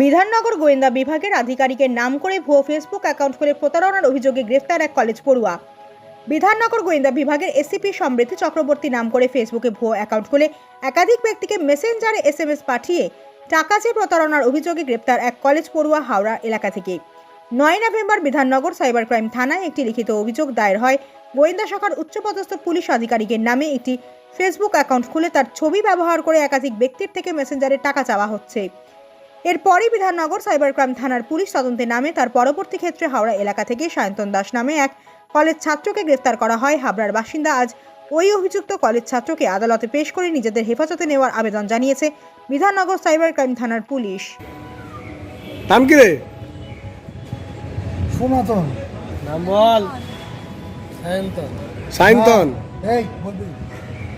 বিধাননগর গোয়েন্দা বিভাগের আধিকারিকের নাম করে ভুয়ো ফেসবুক অ্যাকাউন্ট খুলে প্রতারণার অভিযোগে গ্রেফতার এক কলেজ পড়ুয়া। বিধাননগর গোয়েন্দা বিভাগের এসিপি সমৃদ্ধি চক্রবর্তী নাম করে ফেসবুকে ভুয়ো অ্যাকাউন্ট খুলে একাধিক ব্যক্তিকে মেসেঞ্জারে এসএমএস পাঠিয়ে টাকা চেয়ে প্রতারণার অভিযোগে গ্রেপ্তার এক কলেজ পড়ুয়া হাওড়া এলাকা থেকে। নয় নভেম্বর বিধাননগর সাইবার ক্রাইম থানায় একটি লিখিত অভিযোগ দায়ের হয়। গোয়েন্দা শাখার উচ্চপদস্থ পুলিশ আধিকারিকের নামে একটি ফেসবুক অ্যাকাউন্ট খুলে তার ছবি ব্যবহার করে একাধিক ব্যক্তির থেকে মেসেঞ্জারে টাকা চাওয়া হচ্ছে। এরপরই বিধাননগর সাইবার ক্রাইম থানার পুলিশ তদন্তে নামে তার পরবর্তী ক্ষেত্রে হাওড়া এলাকা থেকে সায়ন্তন দাস নামে এক কলেজ ছাত্রকে গ্রেফতার করা হয়। হাবড়ার বাসিন্দা আজ ওই অভিযুক্ত কলেজ ছাত্রকে আদালতে পেশ করে নিজেদের হেফাজতে নেওয়ার আবেদন জানিয়েছে বিধাননগর সাইবার ক্রাইম থানার পুলিশ। নাম কি রে? সনাতন। নাম বল। সায়ন্তন। সায়ন্তন। এই বলবি।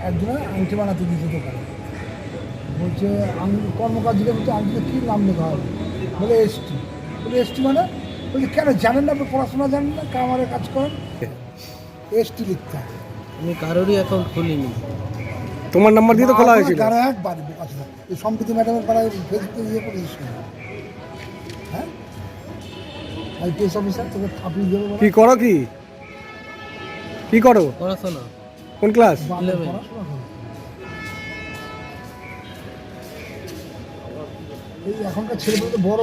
একজনে আংটি বানাতে দিয়েছে দোকানে বলছে আমি কর্মকার জিজ্ঞেস করছে আংটিতে কী নাম লেখা হবে? বলে এসটি। বলে এসটি মানে? বলছে কেন জানেন না আপনি পড়াশোনা জানেন না কামারে কাজ করেন? এসটি লিখতে হবে। আমি কারোরই অ্যাকাউন্ট খুলিনি। তোমার নাম্বার দিয়ে তো খোলা হয়েছিল। তারা একবার বোকাচ্ছে এই সম্প্রীতি ম্যাডামের পাড়ায় ফেসবুকে ইয়ে কেন? হ্যাঁ? আইপিএস অফিসার তোকে থাপিয়ে দেবো কি করো কি? কি করো? পড়াশোনা। কোন ক্লাস পড়াশোনা এখনকার ছেলেগুলো তো বড়